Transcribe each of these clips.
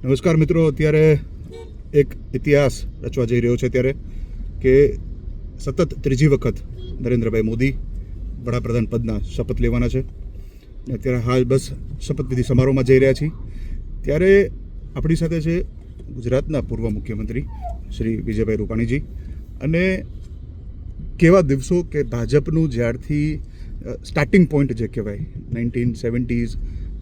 નમસ્કાર મિત્રો, અત્યારે એક ઇતિહાસ રચવા જઈ રહ્યો છે ત્યારે કે સતત ત્રીજી વખત નરેન્દ્રભાઈ મોદી વડાપ્રધાન પદના શપથ લેવાના છે. અત્યારે હાલ બસ શપથવિધિ સમારોહમાં જઈ રહ્યા છીએ. ત્યારે આપણી સાથે છે ગુજરાતના પૂર્વ મુખ્યમંત્રી શ્રી વિજયભાઈ રૂપાણીજી અને કેવા દિવસો કે ભાજપનું જ્યારથી સ્ટાર્ટિંગ પોઈન્ટ જે કહેવાય nineteen seventies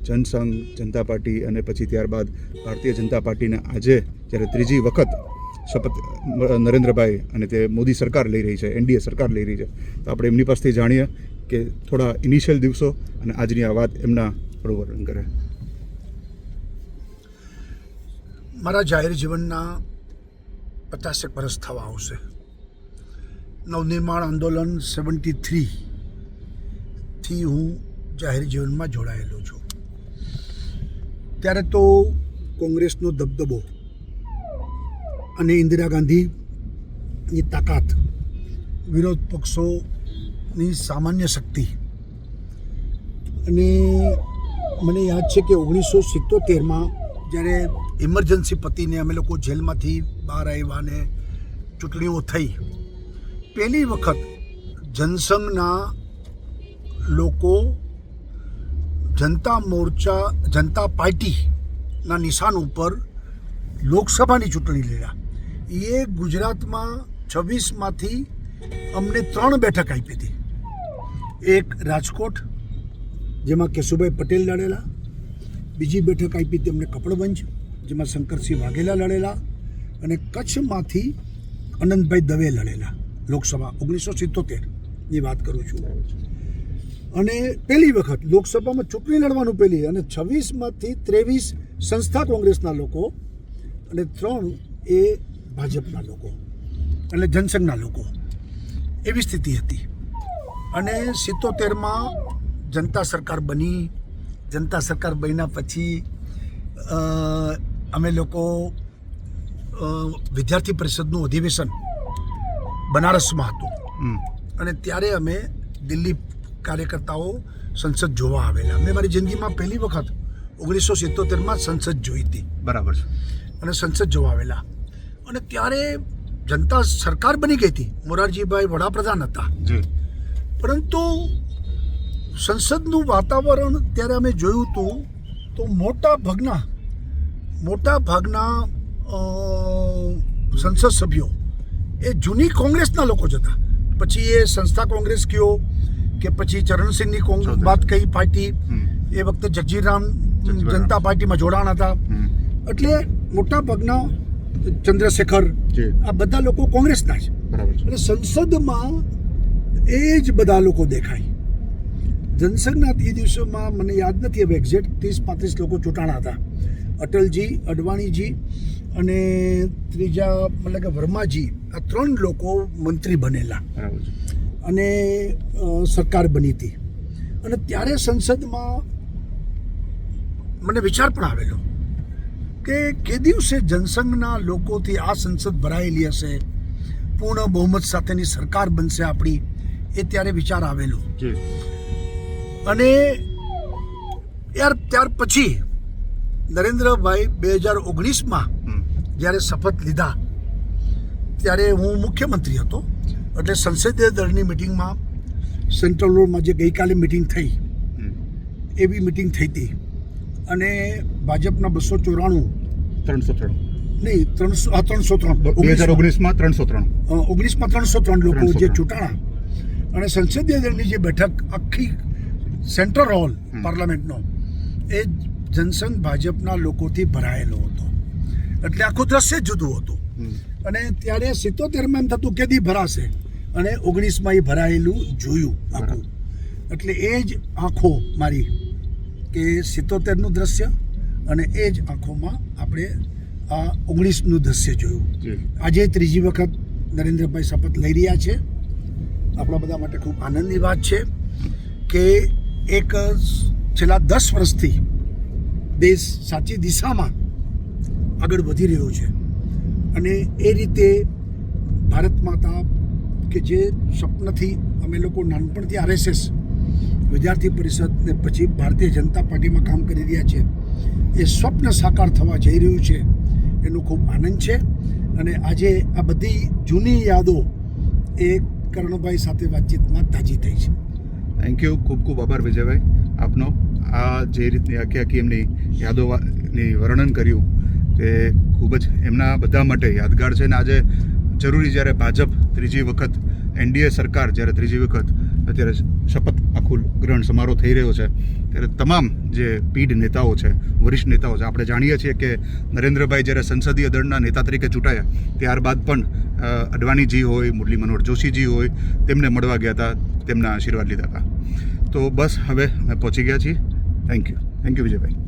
Jansangh, Janata party અને પછી ત્યારબાદ ભારતીય જનતા પાર્ટીને આજે જ્યારે ત્રીજી વખત શપથ નરેન્દ્રભાઈ અને તે મોદી સરકાર લઈ રહી છે, એનડીએ સરકાર લઈ રહી છે, તો આપણે એમની પાસેથી જાણીએ કે થોડા ઇનિશિયલ દિવસો અને આજની આ વાત એમના થોડું વર્ણન કરે. મારા જાહેર જીવનના પચાસેક વર્ષ થવા આવશે. નવનિર્માણ આંદોલન સેવન્ટી થ્રીથી હું જાહેર જીવનમાં જોડાયેલો છું. ત્યારે તો કોંગ્રેસનો દબદબો અને ઇન્દિરા ગાંધીની તાકાત વિરોધ પક્ષોની સામાન્ય શક્તિ. અને મને યાદ છે કે ઓગણીસો સિત્તોતેરમાં જ્યારે ઇમરજન્સી પતિને અમે લોકો જેલમાંથી બહાર આવ્યા ને ચૂંટણીઓ થઈ, પહેલી વખત જનસંઘના લોકો જનતા મોરચા, જનતા પાર્ટીના નિશાન ઉપર લોકસભાની ચૂંટણી લડ્યા. એ ગુજરાતમાં છવ્વીસમાંથી અમને ત્રણ બેઠક આપી હતી. એક રાજકોટ, જેમાં કેશુભાઈ પટેલ લડેલા. બીજી બેઠક આપી હતી અમને કપડવંજ, જેમાં શંકરસિંહ વાઘેલા લડેલા અને કચ્છમાંથી અનંતભાઈ દવે લડેલા લોકસભા, ઓગણીસો સિત્તોતેરની વાત કરું છું. અને પહેલી વખત લોકસભામાં ચૂંટણી લડવાનું પહેલી અને છવ્વીસમાંથી ત્રેવીસ સંસ્થા કોંગ્રેસના લોકો અને ત્રણ એ ભાજપના લોકો એટલે જનસંઘના લોકો. એવી સ્થિતિ હતી. અને સિત્તોતેરમાં જનતા સરકાર બની. જનતા સરકાર બન્યા પછી અમે લોકો વિદ્યાર્થી પરિષદનું અધિવેશન બનારસમાં હતું. અને ત્યારે અમે દિલ્હી કાર્યકર્તાઓ સંસદ જોવા આવેલા. મેં મારી જિંદગીમાં પહેલી વખત ઓગણીસો સિત્તોતેરમાં સંસદ જોઈ હતી. બરાબર છે. અને સંસદ જોવા આવેલા. અને ત્યારે જનતા સરકાર બની ગઈ હતી. મોરારજીભાઈ વડાપ્રધાન હતા. જી. પરંતુ સંસદનું વાતાવરણ ત્યારે અમે જોયું હતું તો મોટા ભાગના મોટા ભાગના સંસદ સભ્યો એ જૂની કોંગ્રેસના લોકો જ હતા. પછી એ સંસ્થા કોંગ્રેસ કયો કે પછી ચરણસિંહની કોંગ્રેસ વાત કઈ પાર્ટી એ વખતે જગજીરામ. જનતા પાર્ટીમાં જોડાણ હતા. એટલે મોટા ભાગના ચંદ્રશેખર આ બધા લોકો કોંગ્રેસના છે. અને સંસદમાં એ જ બધા લોકો દેખાય. જનસંઘના એ દિવસોમાં મને યાદ નથી હવે એક્ઝેક્ટ ત્રીસ પાંત્રીસ લોકો ચૂંટાણા હતા. અટલજી અડવાણીજી અને ત્રીજા મતલબ કે વર્માજી આ ત્રણ લોકો મંત્રી બનેલા. બરાબર છે. અને સરકાર બની હતી. અને ત્યારે સંસદમાં મને વિચાર પણ આવેલો કે કે દિવસે જનસંઘના લોકોથી આ સંસદ ભરાયેલી હશે પૂર્ણ બહુમત સાથેની સરકાર બનશે આપણી એ ત્યારે વિચાર આવેલો. અને યાર ત્યાર પછી નરેન્દ્રભાઈ બે હજાર ઓગણીસમાં જ્યારે શપથ લીધા ત્યારે હું મુખ્યમંત્રી હતો. એટલે સંસદીય દળની મિટિંગમાં સેન્ટ્રલ રોડમાં જે ગઈકાલે મિટિંગ થઈ એવી મિટિંગ થઈ હતી. અને ભાજપના બસો ચોરાણું ત્રણસો ત્રણ. નહીં ત્રણસો આ ત્રણસો ત્રણ. બે હજાર ઓગણીસમાં. ત્રણસો ત્રણ. ઓગણીસમાં ત્રણસો ત્રણ લોકો જે ચૂંટાણા. અને સંસદીય દળની જે બેઠક આખી સેન્ટ્રલ હોલ પાર્લામેન્ટનો એ જનસંઘ ભાજપના લોકોથી ભરાયેલો હતો. એટલે આખું દ્રશ્ય જ જુદું હતું. અને ત્યારે સિત્તોતેરમાં એમ થતું કેદી ભરાશે. અને ઓગણીસમાં એ ભરાયેલું જોયું આખું. એટલે એ જ આંખો મારી કે સિત્તોતેરનું દ્રશ્ય અને એ જ આંખોમાં આપણે આ ઓગણીસનું દ્રશ્ય જોયું. આજે ત્રીજી વખત નરેન્દ્રભાઈ શપથ લઈ રહ્યા છે. આપણા બધા માટે ખૂબ આનંદની વાત છે કે એક છેલ્લા દસ વર્ષથી દેશ સાચી દિશામાં આગળ વધી રહ્યો છે. અને એ રીતે ભારત માતા કે જે સ્વપ્નથી અમે લોકો નાનપણથી આરએસએસ વિદ્યાર્થી પરિષદ ને પછી ભારતીય જનતા પાર્ટીમાં કામ કરી રહ્યા છે, એ સ્વપ્ન સાકાર થવા જઈ રહ્યું છે, એનો ખૂબ આનંદ છે. અને આજે આ બધી જૂની યાદો એ કર્ણભાઈ સાથે વાતચીતમાં તાજી થઈ છે. થેન્ક યુ ખૂબ ખૂબ આભાર વિજયભાઈ. આપનો આ જે રીતની આખી આખી એમની યાદોની વર્ણન કર્યું તે ખૂબ જ એમના બધા માટે યાદગાર છે. ને આજે જરૂરી જ્યારે ભાજપ ત્રીજી વખત, એનડીએ સરકાર જ્યારે ત્રીજી વખત, અત્યારે શપથ આખું ગ્રહણ સમારોહ થઈ રહ્યો છે, ત્યારે તમામ જે પીઢ નેતાઓ છે, વરિષ્ઠ નેતાઓ છે, આપણે જાણીએ છીએ કે નરેન્દ્રભાઈ જ્યારે સંસદીય દળના નેતા તરીકે ચૂંટાયા, ત્યારબાદ પણ અડવાણીજી હોય, મુરલી મનોહર જોશીજી હોય, તેમને મળવા ગયા હતા, તેમના આશીર્વાદ લીધા હતા. તો બસ હવે અમે પહોંચી ગયા છીએ. Thank you thank you Vijaybhai.